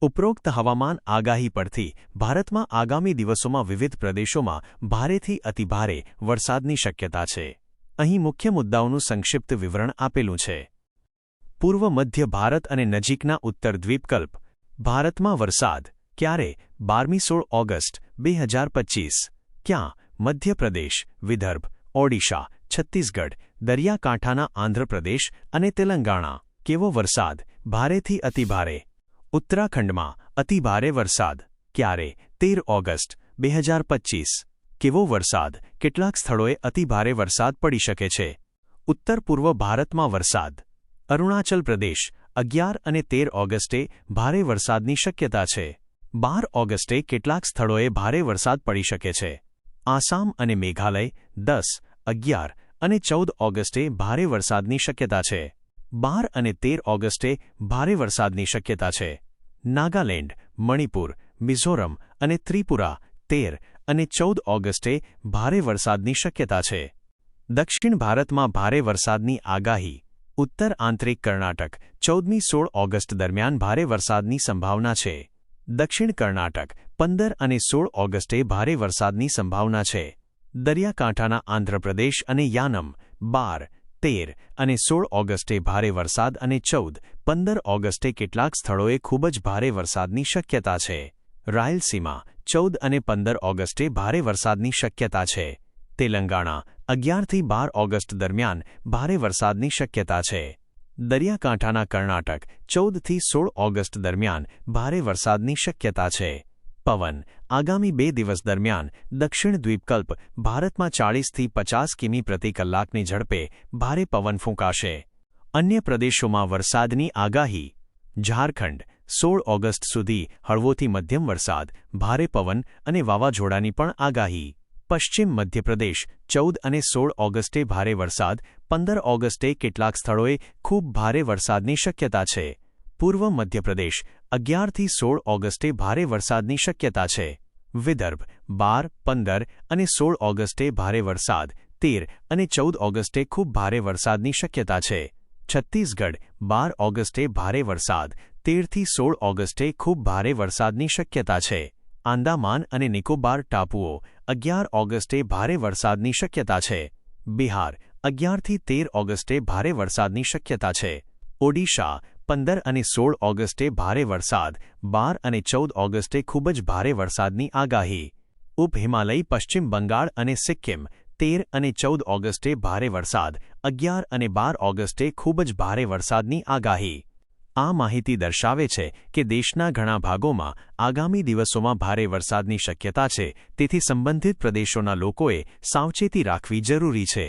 ઉપરોક્ત હવામાન આગાહી પરથી ભારતમાં આગામી દિવસોમાં વિવિધ પ્રદેશોમાં ભારેથી અતિભારે વરસાદની શક્યતા છે. અહીં મુખ્ય મુદ્દાઓનું સંક્ષિપ્ત વિવરણ આપેલું છે. પૂર્વ મધ્ય ભારત અને નજીકના ઉત્તર દ્વીપકલ્પ. ભારતમાં વરસાદ. ક્યારે? બારમી સોળ ઓગસ્ટ, બે હજાર પચ્ચીસ ક્યાં? મધ્યપ્રદેશ, વિદર્ભ, ઓડિશા, છત્તીસગઢ, દરિયાકાંઠાના આંધ્રપ્રદેશ અને તેલંગાણા. કેવો વરસાદ? ભારેથી અતિભારે. ઉત્તરાખંડમાં અતિભારે વરસાદ. ક્યારે? તેર ઓગસ્ટ, બે હજાર પચ્ચીસ કેવો વરસાદ? કેટલાક સ્થળોએ અતિભારે વરસાદ પડી શકે છે. ઉત્તર પૂર્વ ભારતમાં વરસાદ. અરુણાચલ પ્રદેશ, અગિયાર અને તેર ઓગસ્ટે ભારે વરસાદની શક્યતા છે. બાર ઓગસ્ટે કેટલાક સ્થળોએ ભારે વરસાદ પડી શકે છે. આસામ અને મેઘાલય, દસ, અગિયાર અને ચૌદ ઓગસ્ટે ભારે વરસાદની શક્યતા છે. બાર અને તેર ઓગસ્ટે ભારે વરસાદની શક્યતા છે. નાગાલેન્ડ, મણિપુર, મિઝોરમ અને ત્રિપુરા તેર અને ચૌદ ઓગસ્ટે ભારે વરસાદની શક્યતા છે. દક્ષિણ ભારતમાં ભારે વરસાદની આગાહી, ઉત્તર આંતરિક કર્ણાટક, ચૌદમી સોળ ઓગસ્ટ દરમિયાન ભારે વરસાદની સંભાવના છે. દક્ષિણ કર્ણાટક, પંદર અને સોળ ઓગસ્ટે ભારે વરસાદની સંભાવના છે. દરિયાકાંઠાના આંધ્રપ્રદેશ અને યાનમ, બાર તેર અને સોળ ઓગસ્ટે ભારે વરસાદ અને ચૌદ, પંદર ઓગસ્ટે કેટલાક સ્થળોએ ખૂબ જ ભારે વરસાદની શક્યતા છે. રાયલસીમા, ચૌદ અને પંદર ઓગસ્ટે ભારે વરસાદની શક્યતા છે. તેલંગાણા અગિયારથી બાર ઓગસ્ટ દરમિયાન ભારે વરસાદની શક્યતા છે. દરિયાકાંઠાના કર્ણાટક ચૌદથી સોળ ઓગસ્ટ દરમિયાન ભારે વરસાદની શક્યતા છે. પવન, આગામી બે દિવસ દરમિયાન દક્ષિણ દ્વીપકલ્પ ભારતમાં ચાળીસથી પચાસ કિમી પ્રતિ કલાકની ઝડપે ભારે પવન ફૂંકાશે. અન્ય પ્રદેશોમાં વરસાદની આગાહી, ઝારખંડ, સોળ ઓગસ્ટ સુધી હળવોથી મધ્યમ વરસાદ, ભારે પવન અને વાવાઝોડાની પણ આગાહી. પશ્ચિમ મધ્યપ્રદેશ, ચૌદ અને સોળ ઓગસ્ટે ભારે વરસાદ, પંદર ઓગસ્ટે કેટલાક સ્થળોએ ખૂબ ભારે વરસાદની શક્યતા છે. પૂર્વ મધ્યપ્રદેશ, અગિયારથી સોળ ઓગસ્ટે ભારે વરસાદની શક્યતા છે. વિદર્ભ, બાર, પંદર અને સોળ ઓગસ્ટે ભારે વરસાદ, તેર અને ચૌદ ઓગસ્ટે ખૂબ ભારે વરસાદની શક્યતા છે. છત્તીસગઢ, બાર ઓગસ્ટે ભારે વરસાદ, તેરથી સોળ ઓગસ્ટે ખૂબ ભારે વરસાદની શક્યતા છે. આંદામાન અને નિકોબાર ટાપુઓ, અગિયાર ઓગસ્ટે ભારે વરસાદની શક્યતા છે. બિહાર, અગિયારથી તેર ઓગસ્ટે ભારે વરસાદની શક્યતા છે. ઓડિશા પંદર અને સોળ ઓગસ્ટે ભારે વરસાદ, બાર અને ચૌદ ઓગસ્ટે ખૂબ જ ભારે વરસાદની આગાહી. ઉપહિમાલય પશ્ચિમ બંગાળ અને સિક્કિમ, તેર અને ચૌદ ઓગસ્ટે ભારે વરસાદ, અગિયાર અને બાર ઓગસ્ટે ખૂબ જ ભારે વરસાદની આગાહી. આ માહિતી દર્શાવે છે કે દેશના ઘણા ભાગોમાં આગામી દિવસોમાં ભારે વરસાદની શક્યતા છે, તેથી સંબંધિત પ્રદેશોના લોકોએ સાવચેતી રાખવી જરૂરી છે.